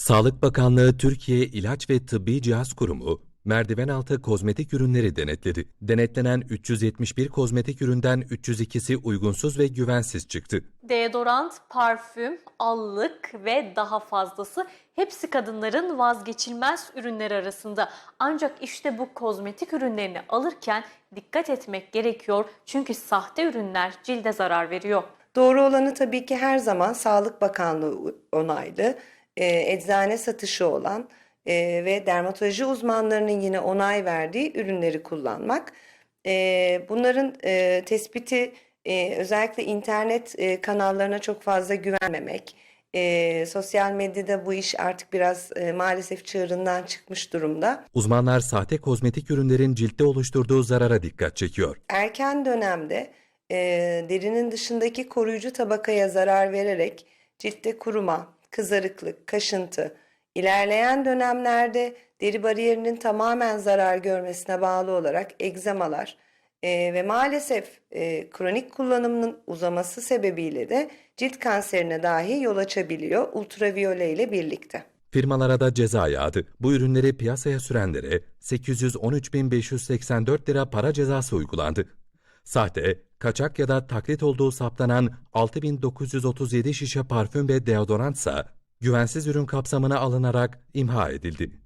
Sağlık Bakanlığı Türkiye İlaç ve Tıbbi Cihaz Kurumu, merdiven altı kozmetik ürünleri denetledi. Denetlenen 371 kozmetik üründen 302'si uygunsuz ve güvensiz çıktı. Deodorant, parfüm, allık ve daha fazlası hepsi kadınların vazgeçilmez ürünleri arasında. Ancak işte bu kozmetik ürünlerini alırken dikkat etmek gerekiyor çünkü sahte ürünler cilde zarar veriyor. Doğru olanı tabii ki her zaman Sağlık Bakanlığı onaylı, e, eczane satışı olan e, ve dermatoloji uzmanlarının yine onay verdiği ürünleri kullanmak. E, bunların e, tespiti e, özellikle internet e, kanallarına çok fazla güvenmemek. E, sosyal medyada bu iş artık biraz e, maalesef çığırından çıkmış durumda. Uzmanlar sahte kozmetik ürünlerin ciltte oluşturduğu zarara dikkat çekiyor. erken dönemde e, derinin dışındaki koruyucu tabakaya zarar vererek ciltte kuruma, kızarıklık, kaşıntı, ilerleyen dönemlerde deri bariyerinin tamamen zarar görmesine bağlı olarak egzamalar e, ve maalesef e, kronik kullanımının uzaması sebebiyle de cilt kanserine dahi yol açabiliyor ultraviyole ile birlikte. Firmalara da ceza yağdı. Bu ürünleri piyasaya sürenlere 813.584 lira para cezası uygulandı. Sahte, kaçak ya da taklit olduğu saptanan 6.937 şişe parfüm ve deodorantsa güvensiz ürün kapsamına alınarak imha edildi.